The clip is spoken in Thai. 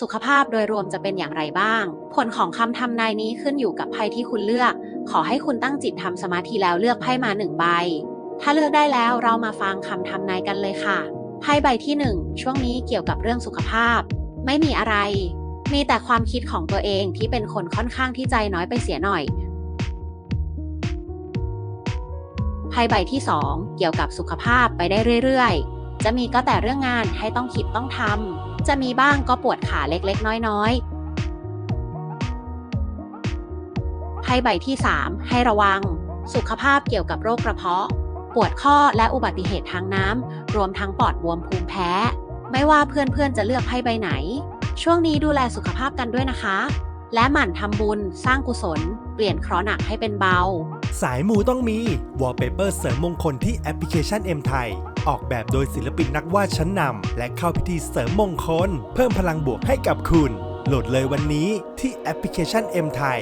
สุขภาพโดยรวมจะเป็นอย่างไรบ้าง ผลของคำทำนายนี้ขึ้นอยู่กับไพ่ที่คุณเลือก ขอให้คุณตั้งจิตทำสมาธิแล้วเลือกไพ่มาหนึ่งใบ ถ้าเลือกได้แล้วเรามาฟังคำทำนายกันเลยค่ะไพ่ใบที่หนึ่งช่วงนี้เกี่ยวกับเรื่องสุขภาพ ไม่มีอะไร มีแต่ความคิดของตัวเองที่เป็นคนค่อนข้างที่ใจน้อยไปเสียหน่อยไพ่ใบที่2เกี่ยวกับสุขภาพไปได้เรื่อยๆ จะมีก็แต่เรื่องงานให้ต้องคิดต้องทำ จะมีบ้างก็ปวดขาเล็กๆ น้อยๆไพ่ใบที่ 3 ให้ระวัง สุขภาพเกี่ยวกับโรคกระเพาะ ปวดข้อและอุบัติเหตุทางน้ำ รวมทั้งปอดบวมภูมิแพ้ ไม่ว่าเพื่อนๆจะเลือกไพ่ใบไหน ช่วงนี้ดูแลสุขภาพกันด้วยนะคะ และหมั่นทำบุญ สร้างกุศล เปลี่ยนเคราะห์หนักให้เป็นเบา สายมูต้องมีวอลเปเปอร์เสริมมงคลที่แอปพลิเคชัน M ไทย ออกแบบโดยศิลปินนักวาดชั้นนำและเข้าพิธีเสริมมงคล เพิ่มพลังบวกให้กับคุณ โหลดเลยวันนี้ที่แอปพลิเคชัน M ไทย